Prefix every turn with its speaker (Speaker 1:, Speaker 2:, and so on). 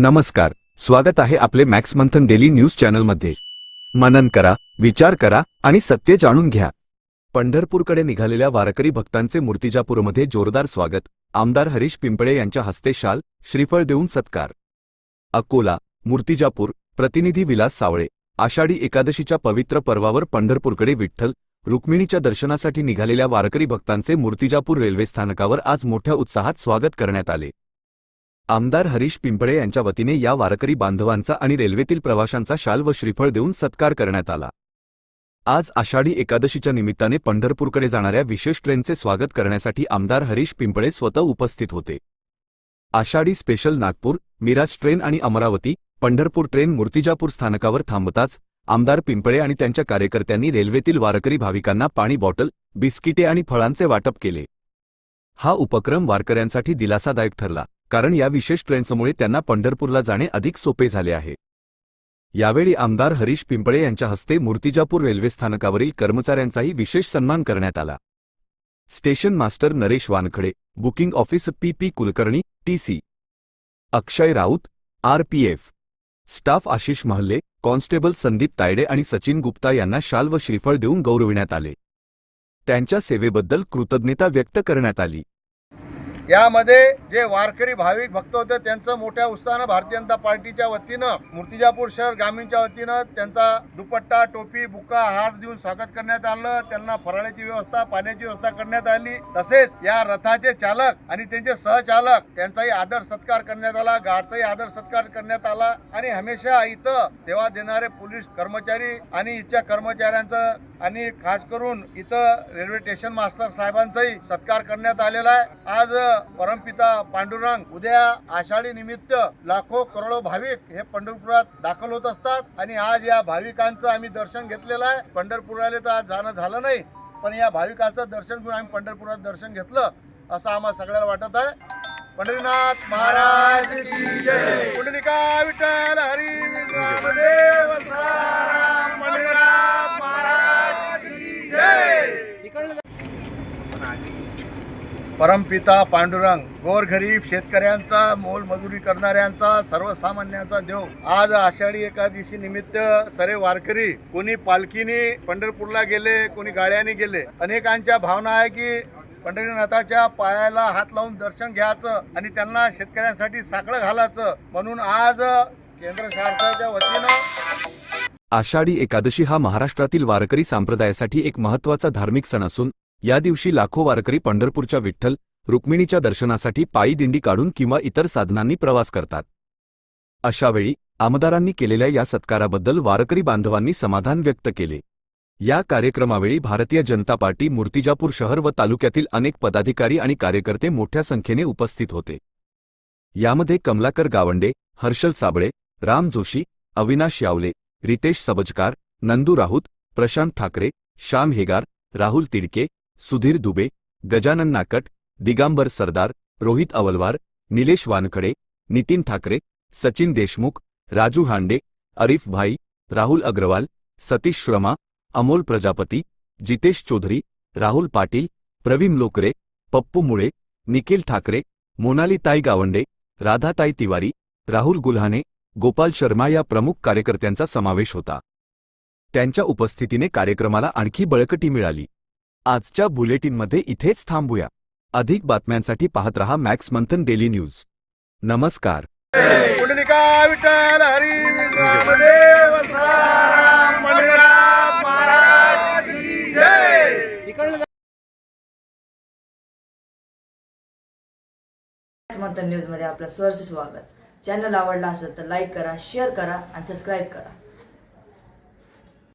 Speaker 1: नमस्कार स्वागत आहे आपले मॅक्स मंथन डेली न्यूज चॅनलमध्ये. मनन करा विचार करा आणि सत्य जाणून घ्या. पंढरपूरकडे निघालेल्या वारकरी भक्तांचे मूर्तिजापूरमध्ये जोरदार स्वागत. आमदार हरीश पिंपळे यांच्या हस्ते शाल श्रीफळ देऊन सत्कार. अकोला मूर्तिजापूर प्रतिनिधी विलास सावळे. आषाढी एकादशीच्या पवित्र पर्वावर पंढरपूरकडे विठ्ठल रुक्मिणीच्या दर्शनासाठी निघालेल्या वारकरी भक्तांचे मूर्तिजापूर रेल्वे स्थानकावर आज मोठ्या उत्साहात स्वागत करण्यात आले. आमदार हरीश पिंपळे यांच्या वतीने या वारकरी बांधवांचा आणि रेल्वेतील प्रवाशांचा शाल व श्रीफळ देऊन सत्कार करण्यात आला. आज आषाढी एकादशीच्या निमित्ताने पंढरपूरकडे जाणाऱ्या विशेष ट्रेनचे स्वागत करण्यासाठी आमदार हरीश पिंपळे स्वतः उपस्थित होते. आषाढी स्पेशल नागपूर मिराज ट्रेन आणि अमरावती पंढरपूर ट्रेन मूर्तिजापूर स्थानकावर थांबताच आमदार पिंपळे आणि त्यांच्या कार्यकर्त्यांनी रेल्वेतील वारकरी भाविकांना पाणी बॉटल बिस्किटे आणि फळांचे वाटप केले. हा उपक्रम वारकऱ्यांसाठी दिलासादायक ठरला. कारण या विशेष ट्रेन्समुळे त्यांना पंढरपूरला जाणे अधिक सोपे झाले आहे. यावेळी आमदार हरीश पिंपळे यांच्या हस्ते मूर्तिजापूर रेल्वे स्थानकावरील कर्मचाऱ्यांचाही विशेष सन्मान करण्यात आला. Station master Naresh Wankhede booking office P P Kulkarni TC Akshay Raut RPF staff Ashish Mahalle constable Sandeep Tayde आणि सचिन गुप्ता यांना शाल व श्रीफळ देऊन गौरविण्यात आले. त्यांच्या सेवेबद्दल कृतज्ञता व्यक्त करण्यात आली.
Speaker 2: यामध्ये जे वारकरी भाविक भक्त होते त्यांचं मोठ्या उत्साहानं भारतीय जनता पार्टीच्या वतीनं मूर्तिजापूर शहर ग्रामीणच्या वतीनं त्यांचा दुपट्टा टोपी बुका हार देऊन स्वागत करण्यात आलं. त्यांना फराळाची व्यवस्था पाण्याची व्यवस्था करण्यात आली. तसेच या रथाचे चालक आणि त्यांचे सहचालक त्यांचाही आदर सत्कार करण्यात आला गार्डचाही आदर सत्कार करण्यात आला आणि हमेशा इथं सेवा देणारे पोलीस कर्मचारी आणि इथच्या कर्मचाऱ्यांचं आणि खास करून इथं रेल्वे स्टेशन मास्टर साहेबांचाही सत्कार करण्यात आलेला आहे. आज परमपिता पांडुरंग उद्या आषाढी निमित्त लाखो करोडो भाविक हे पंढरपुरात दाखल होत असतात. आणि आज या भाविकांचं आम्ही दर्शन घेतलेलं आहे. पंढरपुराला तर आज जाणं झालं नाही पण या भाविकांचं दर्शन घेऊन आम्ही पंढरपुरात दर्शन घेतलं असं आम्हाला सगळ्याला वाटत आहे. पंढरीनाथ महाराज की जय. पुंडलिका विठ्ठल हरी पंढरीनाथ महाराज की जय. परमपिता पांडुरंग गोरगरीब शेतकऱ्यांचा मोलमजुरी करणाऱ्यांचा सर्वसामान्यांचा देव. आज आषाढी एकादशी निमित्त सरे वारकरी कोणी पालखीने पंढरपूरला गेले कोणी गाड्याने गेले. अनेकांच्या भावना आहे की पंढरीनाथाच्या पायाला हात लावून दर्शन घ्यायचं आणि त्यांना शेतकऱ्यांसाठी साकडं घालायचं. म्हणून आज केंद्र सरकारच्या वतीनं
Speaker 1: आषाढी एकादशी हा महाराष्ट्रातील वारकरी संप्रदायासाठी एक महत्त्वाचा धार्मिक सण असून या दिवशी लाखो वारकरी पंढरपूरच्या विठ्ठल रुक्मिणीच्या दर्शनासाठी पायी दिंडी काढून किंवा इतर साधनांनी प्रवास करतात. अशावेळी आमदारांनी केलेल्या या सत्काराबद्दल वारकरी बांधवांनी समाधान व्यक्त केले. या कार्यक्रमावेळी भारतीय जनता पार्टी मूर्तिजापूर शहर व तालुक्यातील अनेक पदाधिकारी आणि कार्यकर्ते मोठ्या संख्येने उपस्थित होते. यामध्ये कमलाकर गावंडे हर्षल साबळे राम जोशी अविनाश यावले रितेश सबजकार नंदू राऊत प्रशांत ठाकरे श्याम हेगार राहुल तिडके सुधीर दुबे गजानन नाकट दिगांबर सरदार रोहित अवलवार निलेश वानखडे नितीन ठाकरे सचिन देशमुख राजू हांडे अरिफ भाई राहुल अग्रवाल सतीश श्रमा अमोल प्रजापती जितेश चौधरी राहुल पाटील प्रवीण लोकरे पप्पू मुळे निखिल ठाकरे मोनाली ताई गावंडे राधाताई तिवारी राहुल गुल्हाने गोपाल शर्मा या प्रमुख कार्यकर्त्यांचा समावेश होता. त्यांच्या उपस्थितीने कार्यक्रमाला आणखी बळकटी मिळाली. आजच्या बुलेटिनमध्ये इथेच थांबूया. अधिक बातम्यांसाठी पाहत रहा मॅक्स मंथन डेली न्यूज. नमस्कार.
Speaker 2: पुंडलिका
Speaker 3: मंथन न्यूजमध्ये आपलं सहर्ष स्वागत. चॅनल आवडला असेल तर लाईक करा शेअर करा आणि सबस्क्राईब करा.